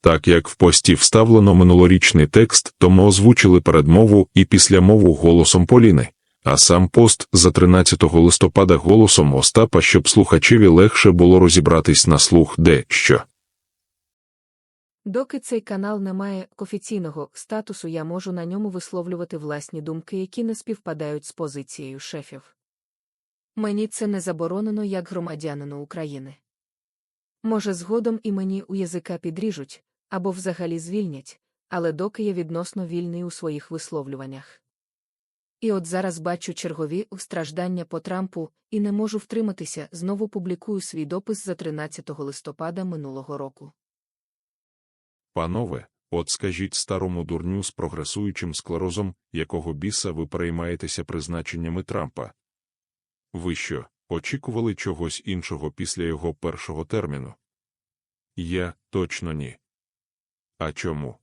Так як в пості вставлено минулорічний текст, то ми озвучили передмову і післямову голосом Поліни, а сам пост за 13 листопада голосом Остапа, щоб слухачеві легше було розібратись на слух де що. Доки цей канал не має офіційного статусу, я можу на ньому висловлювати власні думки, які не співпадають з позицією шефів. Мені це не заборонено як громадянину України. Може, згодом і мені у язика підріжуть або взагалі звільнять, але доки я відносно вільний у своїх висловлюваннях. І от зараз бачу чергові страждання по Трампу і не можу втриматися, знову публікую свій допис за 13 листопада минулого року. Панове, от скажіть старому дурню з прогресуючим склерозом, якого біса ви переймаєтеся призначеннями Трампа. Ви що, очікували чогось іншого після його першого терміну? Я точно ні. А чому?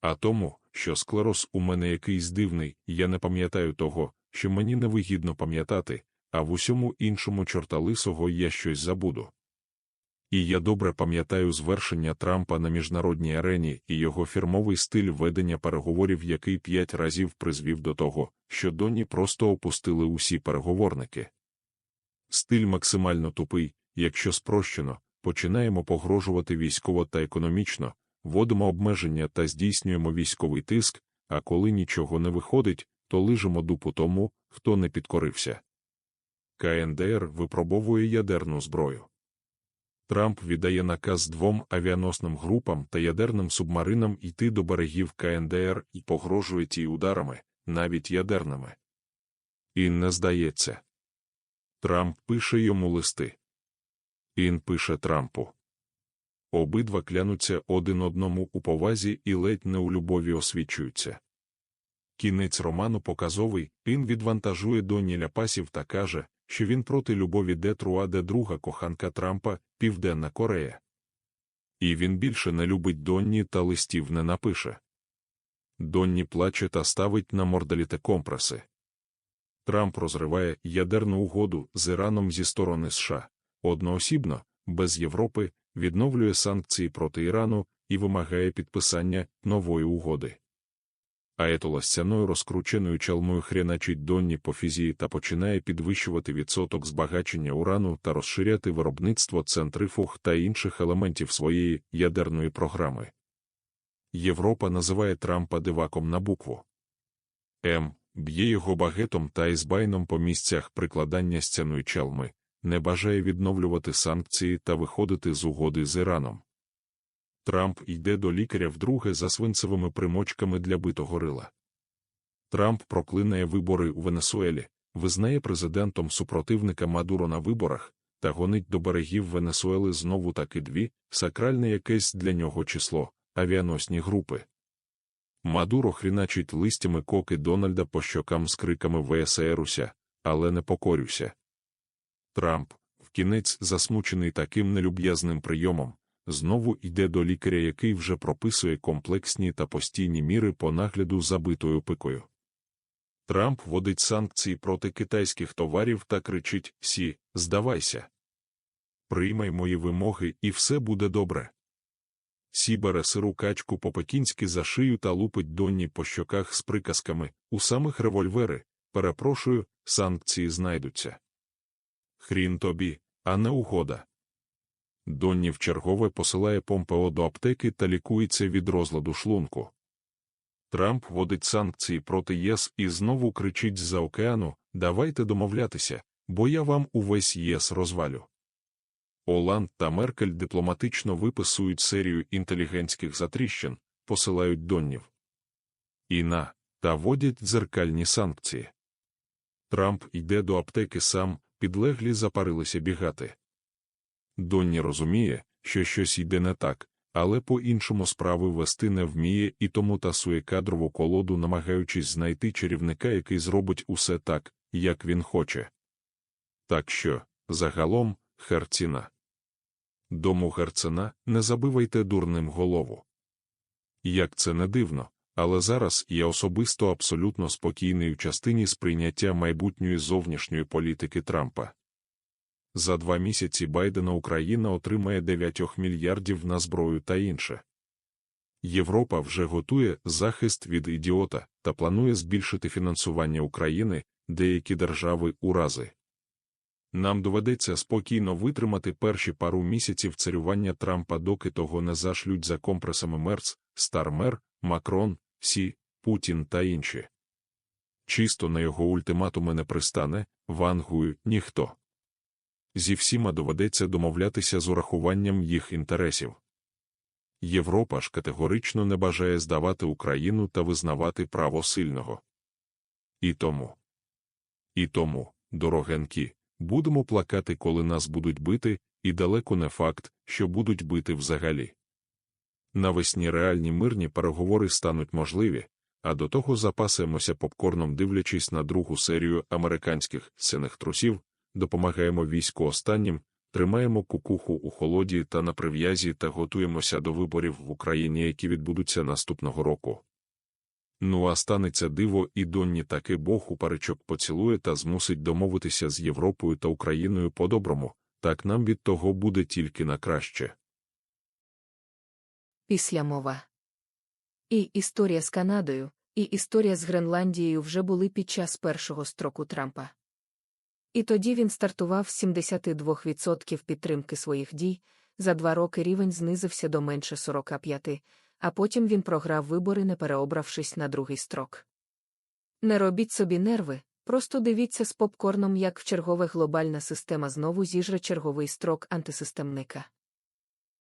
А тому, що склероз у мене якийсь дивний, я не пам'ятаю того, що мені невигідно пам'ятати, а в усьому іншому чорта лисого я щось забуду. І я добре пам'ятаю звершення Трампа на міжнародній арені і його фірмовий стиль ведення переговорів, який п'ять разів призвів до того, що Доні просто опустили усі переговорники. Стиль максимально тупий, якщо спрощено, починаємо погрожувати військово та економічно, вводимо обмеження та здійснюємо військовий тиск, а коли нічого не виходить, то лижемо дупу тому, хто не підкорився. КНДР випробовує ядерну зброю. Трамп віддає наказ двом авіаносним групам та ядерним субмаринам йти до берегів КНДР і погрожує ті ударами, навіть ядерними. Ін не здається. Трамп пише йому листи. Ін пише Трампу. Обидва клянуться один одному у повазі і ледь не у любові освічуються. Кінець роману показовий, Ін відвантажує Доні Ляпасів та каже, що він проти любові де де друга коханка Трампа, Південна Корея. І він більше не любить Донні та листів не напише. Донні плаче та ставить на мордаліте компреси. Трамп розриває ядерну угоду з Іраном зі сторони США, одноосібно, без Європи, відновлює санкції проти Ірану і вимагає підписання нової угоди. Аетола з цяною розкрученою чалмою хряначить Донні по фізії та починає підвищувати відсоток збагачення урану та розширяти виробництво центрифуг та інших елементів своєї ядерної програми. Європа називає Трампа диваком на букву. М. Б'є його багетом та ізбайном по місцях прикладання стяної чалми, не бажає відновлювати санкції та виходити з угоди з Іраном. Трамп йде до лікаря вдруге за свинцевими примочками для битого рила. Трамп проклинає вибори у Венесуелі, визнає президентом супротивника Мадуро на виборах та гонить до берегів Венесуели знову таки дві, сакральне якесь для нього число, авіаносні групи. Мадуро хріначить листями коки Дональда по щокам з криками ВСРуся, але не покорюся. Трамп, вкінець засмучений таким нелюб'язним прийомом, знову йде до лікаря, який вже прописує комплексні та постійні міри по нагляду за битою пикою. Трамп вводить санкції проти китайських товарів та кричить Сі, здавайся. Приймай мої вимоги, і все буде добре. Сі бере сиру качку по-пекінськи за шию та лупить Донні по щоках з приказками у самих револьвери, перепрошую, санкції знайдуться. Хрін тобі, а не угода. Донні вчергове посилає Помпео до аптеки та лікується від розладу шлунку. Трамп вводить санкції проти ЄС і знову кричить з-за океану давайте домовлятися, бо я вам увесь ЄС розвалю. Оланд та Меркель дипломатично виписують серію інтелігентських затріщин, посилають Доннів. І на, та вводять дзеркальні санкції. Трамп йде до аптеки сам, підлеглі запарилися бігати. Донні розуміє, що щось йде не так, але по-іншому справи вести не вміє і тому тасує кадрову колоду, намагаючись знайти чарівника, який зробить усе так, як він хоче. Так що, загалом, Херціна. Дому Герцена не забивайте дурним голову. Як це не дивно, але зараз я особисто абсолютно спокійний в частині сприйняття майбутньої зовнішньої політики Трампа. За два місяці Байдена Україна отримає 9 мільярдів на зброю та інше. Європа вже готує захист від ідіота та планує збільшити фінансування України, деякі держави урази. Нам доведеться спокійно витримати перші пару місяців царювання Трампа, доки того не зашлють за компресами Мерц, Стармер, Макрон, Сі, Путін та інші. Чисто на його ультиматуми не пристане, вангую, ніхто. Зі всіма доведеться домовлятися з урахуванням їх інтересів. Європа ж категорично не бажає здавати Україну та визнавати право сильного. І тому, і тому, дорогенькі, будемо плакати, коли нас будуть бити, і далеко не факт, що будуть бити взагалі. Навесні реальні мирні переговори стануть можливі, а до того запасимося попкорном, дивлячись на другу серію американських синих трусів, допомагаємо війську останнім, тримаємо кукуху у холоді та на прив'язі та готуємося до виборів в Україні, які відбудуться наступного року. Ну а станеться диво і Донні таки Бог у паричок поцілує та змусить домовитися з Європою та Україною по-доброму, так нам від того буде тільки на краще. Після мова. І історія з Канадою, і історія з Гренландією вже були під час першого строку Трампа. І тоді він стартував з 72% підтримки своїх дій, за два роки рівень знизився до менше 45%, а потім він програв вибори, не переобравшись на другий строк. Не робіть собі нерви, просто дивіться з попкорном, як в чергове глобальна система знову зіжре черговий строк антисистемника.